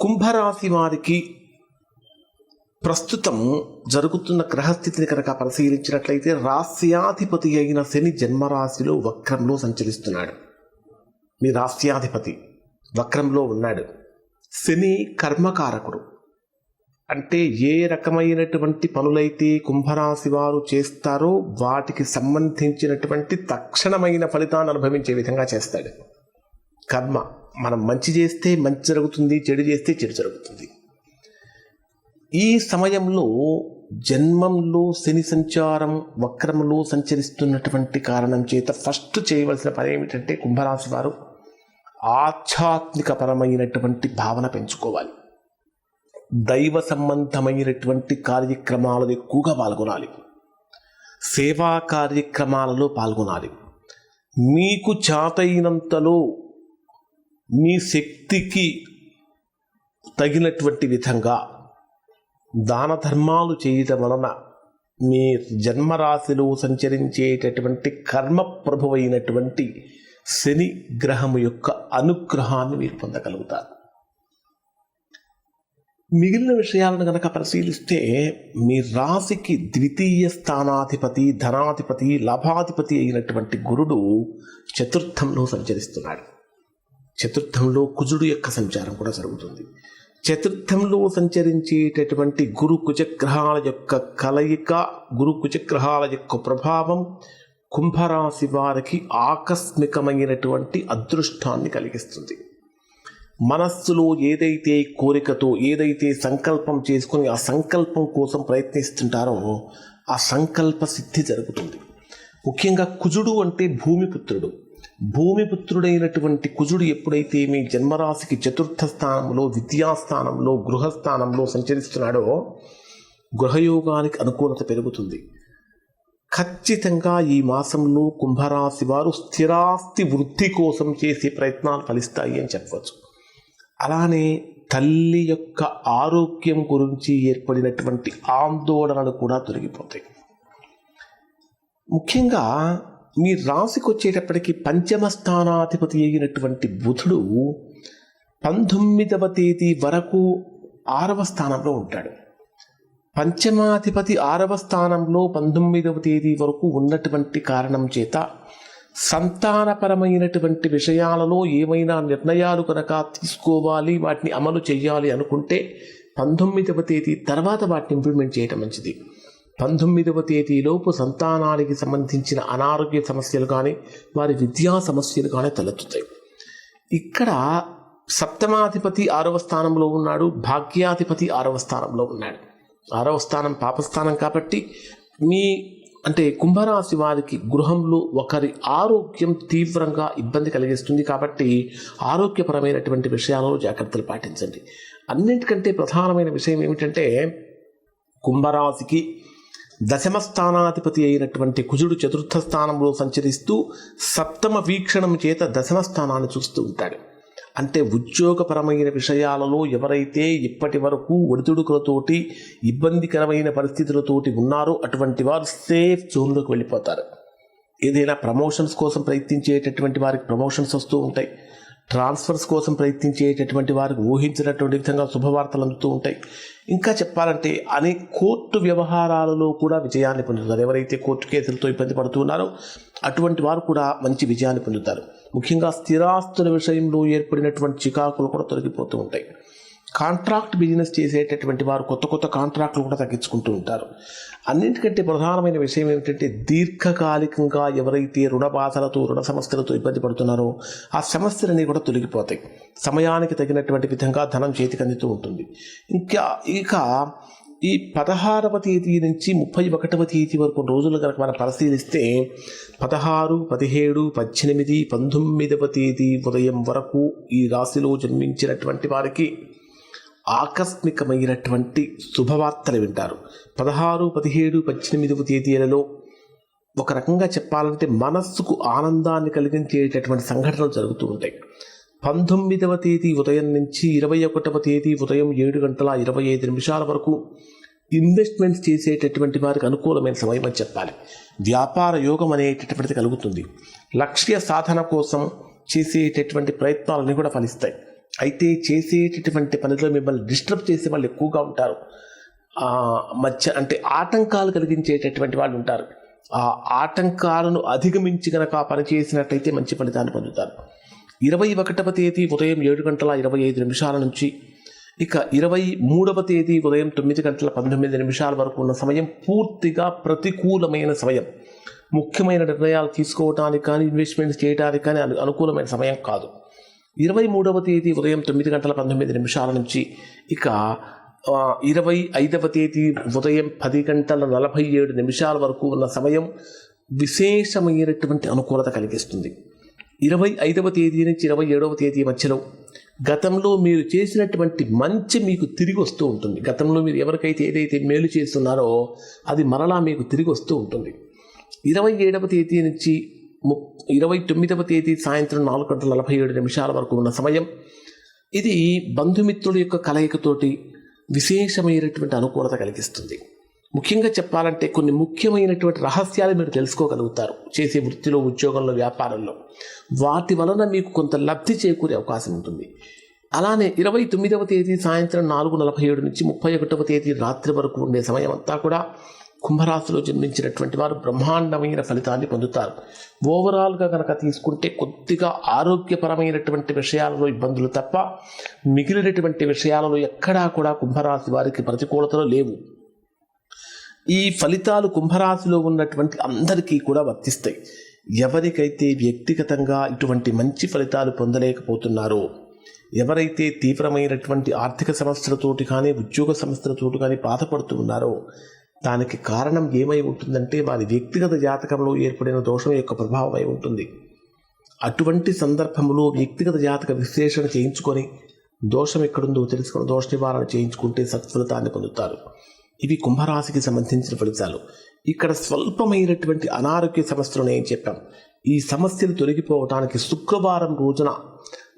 కుంభరాశి వారికి ప్రస్తుతం జరుగుతున్న గ్రహస్థితిని కనుక పరిశీలించినట్లయితే రాస్యాధిపతి అయిన శని జన్మరాశిలో వక్రంలో సంచరిస్తున్నాడు. మీ రాస్యాధిపతి వక్రంలో ఉన్నాడు. శని కర్మకారకుడు. అంటే ఏ రకమైనటువంటి పనులైతే కుంభరాశి వారు చేస్తారో వాటికి సంబంధించినటువంటి తక్షణమైన ఫలితాన్ని అనుభవించే విధంగా చేస్తాడు. కర్మ. మనం మంచి చేస్తే మంచి జరుగుతుంది చెడు చేస్తే చెడు జరుగుతుంది. ఈ సమయంలో జన్మంలో శని సంచారం వక్రములో సంచరిస్తున్నటువంటి కారణం చేత ఫస్ట్ చేయవలసిన పని ఏమిటంటే కుంభరాశి వారు ఆధ్యాత్మికపరమైనటువంటి భావన పెంచుకోవాలి. దైవ సంబంధమైనటువంటి కార్యక్రమాలలో ఎక్కువగా పాల్గొనాలి. సేవా కార్యక్రమాలలో పాల్గొనాలి. మీకు చాతైనంతలో మీ శక్తికి తగినటువంటి విధంగా దాన ధర్మాలు చేయటం వలన మీ జన్మరాశిలో సంచరించేటటువంటి కర్మ ప్రభువైనటువంటి శని గ్రహము యొక్క అనుగ్రహాన్ని మీరు పొందగలుగుతారు. మిగిలిన విషయాలను కనుక పరిశీలిస్తే మీ రాశికి ద్వితీయ స్థానాధిపతి ధనాధిపతి లాభాధిపతి అయినటువంటి గురుడు చతుర్థంలో సంచరిస్తున్నాడు. చతుర్థంలో కుజుడు యొక్క సంచారం కూడా జరుగుతుంది. చతుర్థంలో సంచరించేటటువంటి గురు కుజగ్రహాల యొక్క కలయిక గురు కుజగ్రహాల యొక్క ప్రభావం కుంభరాశి వారికి ఆకస్మికమైనటువంటి అదృష్టాన్ని కలిగిస్తుంది. మనస్సులో ఏదైతే కోరికతో ఏదైతే సంకల్పం చేసుకుని ఆ సంకల్పం కోసం ప్రయత్నిస్తుంటారో ఆ సంకల్ప సిద్ధి జరుగుతుంది. ముఖ్యంగా కుజుడు అంటే భూమిపుత్రుడు. భూమిపుత్రుడైనటువంటి కుజుడు ఎప్పుడైతే మీ జన్మరాశికి చతుర్థ స్థానంలో విద్యాస్థానంలో గృహస్థానంలో సంచరిస్తున్నాడో గృహయోగానికి అనుకూలత పెరుగుతుంది. ఖచ్చితంగా ఈ మాసంలో కుంభరాశి వారు స్థిరాస్తి వృద్ధి కోసం చేసే ప్రయత్నాలు ఫలిస్తాయి అని చెప్పవచ్చు. అలానే తల్లి యొక్క ఆరోగ్యం గురించి ఏర్పడినటువంటి ఆందోళనలు కూడా తొలగిపోతాయి. ముఖ్యంగా మీ రాశికి వచ్చేటప్పటికి పంచమ స్థానాధిపతి అయినటువంటి బుధుడు పంతొమ్మిదవ తేదీ వరకు ఆరవ స్థానంలో ఉంటాడు. పంచమాధిపతి ఆరవ స్థానంలో పంతొమ్మిదవ తేదీ వరకు ఉన్నటువంటి కారణం చేత సంతానపరమైనటువంటి విషయాలలో ఏమైనా నిర్ణయాలు కనుక తీసుకోవాలి వాటిని అమలు చేయాలి అనుకుంటే పంతొమ్మిదవ తేదీ తర్వాత వాటిని ఇంప్లిమెంట్ చేయటం మంచిది. పంతొమ్మిదవ తేదీలోపు సంతానానికి సంబంధించిన అనారోగ్య సమస్యలు కానీ వారి విద్యా సమస్యలు కానీ తలెత్తుతాయి. ఇక్కడ సప్తమాధిపతి ఆరవ స్థానంలో ఉన్నాడు భాగ్యాధిపతి ఆరవ స్థానంలో ఉన్నాడు. ఆరవ స్థానం పాపస్థానం కాబట్టి మీ అంటే కుంభరాశి వారికి గృహంలో ఒకరి ఆరోగ్యం తీవ్రంగా ఇబ్బంది కలిగిస్తుంది కాబట్టి ఆరోగ్యపరమైనటువంటి విషయాలలో జాగ్రత్తలు పాటించండి. అన్నింటికంటే ప్రధానమైన విషయం ఏమిటంటే కుంభరాశికి దశమ స్థానాధిపతి అయినటువంటి కుజుడు చతుర్థ స్థానంలో సంచరిస్తూ సప్తమ వీక్షణం చేత దశమ స్థానాన్ని చూస్తూ ఉంటాడు. అంటే ఉద్యోగపరమైన విషయాలలో ఎవరైతే ఇప్పటి వరకు ఒడిదుడుకులతోటి ఇబ్బందికరమైన పరిస్థితులతోటి ఉన్నారో అటువంటి వారు సేఫ్ జోన్లోకి వెళ్ళిపోతారు. ఏదైనా ప్రమోషన్స్ కోసం ప్రయత్నించేటటువంటి వారికి ప్రమోషన్స్ వస్తూ ఉంటాయి. ట్రాన్స్ఫర్స్ కోసం ప్రయత్నించేటటువంటి వారికి ఊహించినటువంటి విధంగా శుభవార్తలు అందుతూ ఉంటాయి. ఇంకా చెప్పాలంటే అనే కోర్టు వ్యవహారాలలో కూడా విజయాన్ని పొందుతారు. ఎవరైతే కోర్టు కేసులతో ఇబ్బంది పడుతున్నారో అటువంటి వారు కూడా మంచి విజయాన్ని పొందుతారు. ముఖ్యంగా స్థిరాస్తుల విషయంలో ఏర్పడినటువంటి చికాకులు కూడా తొలగిపోతూ ఉంటాయి. కాంట్రాక్ట్ బిజినెస్ చేసేటటువంటి వారు కొత్త కొత్త కాంట్రాక్ట్లు కూడా తగ్గించుకుంటూ ఉంటారు. అన్నింటికంటే ప్రధానమైన విషయం ఏమిటంటే దీర్ఘకాలికంగా ఎవరైతే రుణ బాధలతో రుణ సమస్యలతో ఇబ్బంది పడుతున్నారో ఆ సమస్యలన్నీ కూడా తొలగిపోతాయి. సమయానికి తగినటువంటి విధంగా ధనం చేతికి అందుతూ ఉంటుంది. ఇంకా ఇక ఈ పదహారవ తేదీ నుంచి ముప్పై ఒకటవ తేదీ వరకు రోజులు కనుక మనం పరిశీలిస్తే పదహారు పదిహేడు పద్దెనిమిది పంతొమ్మిదవ తేదీ ఉదయం వరకు ఈ రాశిలో జన్మించినటువంటి వారికి ఆకస్మికమైనటువంటి శుభవార్తలు వింటారు. పదహారు పదిహేడు పద్దెనిమిదవ తేదీలలో ఒక రకంగా చెప్పాలంటే మనస్సుకు ఆనందాన్ని కలిగించేటటువంటి సంఘటనలు జరుగుతూ ఉంటాయి. పంతొమ్మిదవ తేదీ ఉదయం నుంచి ఇరవై ఒకటవ తేదీ ఉదయం ఏడు గంటల ఇరవై ఐదు నిమిషాల వరకు ఇన్వెస్ట్మెంట్స్ చేసేటటువంటి వారికి అనుకూలమైన సమయం అని చెప్పాలి. వ్యాపార యోగం అనేటటువంటిది కలుగుతుంది. లక్ష్య సాధన కోసం చేసేటటువంటి ప్రయత్నాలన్నీ కూడా ఫలిస్తాయి. అయితే చేసేటటువంటి పనిలో మిమ్మల్ని డిస్టర్బ్ చేసే వాళ్ళు ఎక్కువగా ఉంటారు. మధ్య అంటే ఆటంకాలు కలిగించేటటువంటి వాళ్ళు ఉంటారు. ఆ ఆటంకాలను అధిగమించి గనక ఆ పని మంచి ఫలితాన్ని పొందుతారు. ఇరవై ఒకటవ తేదీ ఉదయం ఏడు గంటల ఇరవై ఐదు నిమిషాల నుంచి ఇక ఇరవై మూడవ తేదీ ఉదయం తొమ్మిది గంటల పంతొమ్మిది నిమిషాల వరకు ఉన్న సమయం పూర్తిగా ప్రతికూలమైన సమయం. ముఖ్యమైన నిర్ణయాలు తీసుకోవడానికి కానీ ఇన్వెస్ట్మెంట్స్ చేయడానికి కానీ అనుకూలమైన సమయం కాదు. ఇరవై మూడవ తేదీ ఉదయం తొమ్మిది గంటల పంతొమ్మిది నిమిషాల నుంచి ఇక ఇరవై ఐదవ తేదీ ఉదయం పది గంటల నలభై ఏడు నిమిషాల వరకు ఉన్న సమయం విశేషమైనటువంటి అనుకూలత కలిగిస్తుంది. ఇరవై ఐదవ తేదీ నుంచి ఇరవై ఏడవ తేదీ మధ్యలో గతంలో మీరు చేసినటువంటి మంచి మీకు తిరిగి వస్తూ ఉంటుంది. గతంలో మీరు ఎవరికైతే ఏదైతే మేలు చేస్తున్నారో అది మరలా మీకు తిరిగి వస్తూ ఉంటుంది. ఇరవై ఏడవ తేదీ నుంచి ఇరవై తొమ్మిదవ తేదీ సాయంత్రం నాలుగు గంటల నలభై ఏడు నిమిషాల వరకు ఉన్న సమయం. ఇది బంధుమిత్రుల యొక్క కలయికతోటి విశేషమైనటువంటి అనుకూలత కలిగిస్తుంది. ముఖ్యంగా చెప్పాలంటే కొన్ని ముఖ్యమైనటువంటి రహస్యాలు మీరు తెలుసుకోగలుగుతారు చేసే వృత్తిలో ఉద్యోగంలో వ్యాపారంలో. వాటి వలన మీకు కొంత లబ్ధి చేకూరే అవకాశం ఉంటుంది. అలానే ఇరవై తొమ్మిదవ తేదీ సాయంత్రం నాలుగు నలభై ఏడు నుంచి ముప్పై ఒకటవ తేదీ రాత్రి వరకు ఉండే సమయం అంతా కూడా కుంభరాశిలో జన్మించినటువంటి వారు బ్రహ్మాండమైన ఫలితాన్ని పొందుతారు. ఓవరాల్గా కనుక తీసుకుంటే కొద్దిగా ఆరోగ్యపరమైనటువంటి విషయాలలో ఇబ్బందులు తప్ప మిగిలినటువంటి విషయాలలో ఎక్కడా కూడా కుంభరాశి వారికి ప్రతికూలతలు లేవు. ఈ ఫలితాలు కుంభరాశిలో ఉన్నటువంటి అందరికీ కూడా వర్తిస్తాయి. ఎవరికైతే వ్యక్తిగతంగా ఇటువంటి మంచి ఫలితాలు పొందలేకపోతున్నారో ఎవరైతే తీవ్రమైనటువంటి ఆర్థిక సమస్యలతోటి కానీ ఉద్యోగ సమస్యలతోటి కానీ బాధపడుతూ ఉన్నారో దానికి కారణం ఏమై ఉంటుందంటే వారి వ్యక్తిగత జాతకంలో ఏర్పడిన దోషం యొక్క ప్రభావం అయి ఉంటుంది. అటువంటి సందర్భంలో వ్యక్తిగత జాతక విశ్లేషణ చేయించుకొని దోషం ఎక్కడుందో తెలుసుకుని దోష నివారణ చేయించుకుంటే సత్ఫలితాన్ని పొందుతారు. ఇవి కుంభరాశికి సంబంధించిన ఫలితాలు. ఇక్కడ స్వల్పమైనటువంటి అనారోగ్య సమస్యలు నేను చెప్పాం. ఈ సమస్యలు తొలగిపోవటానికి శుక్రవారం రోజున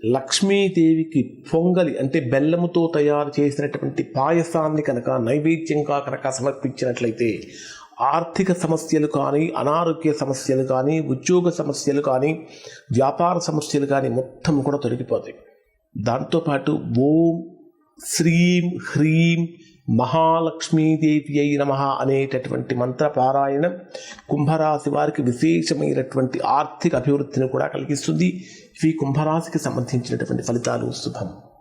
లక్ష్మీదేవికి పొంగలి అంటే బెల్లముతో తయారు చేసినటువంటి పాయసాన్ని కనుక నైవేద్యంగా కనుక సమర్పించినట్లయితే ఆర్థిక సమస్యలు కానీ అనారోగ్య సమస్యలు కానీ ఉద్యోగ సమస్యలు కానీ వ్యాపార సమస్యలు కానీ మొత్తం కూడా తొలగిపోతాయి. దాంతోపాటు ఓం శ్రీం హ్రీం మహాలక్ష్మీదేవి అయి నమ అనేటటువంటి మంత్ర పారాయణం కుంభరాశి వారికి విశేషమైనటువంటి ఆర్థిక అభివృద్ధిని కూడా కలిగిస్తుంది. ఇవి కుంభరాశికి సంబంధించినటువంటి ఫలితాలు. శుభం.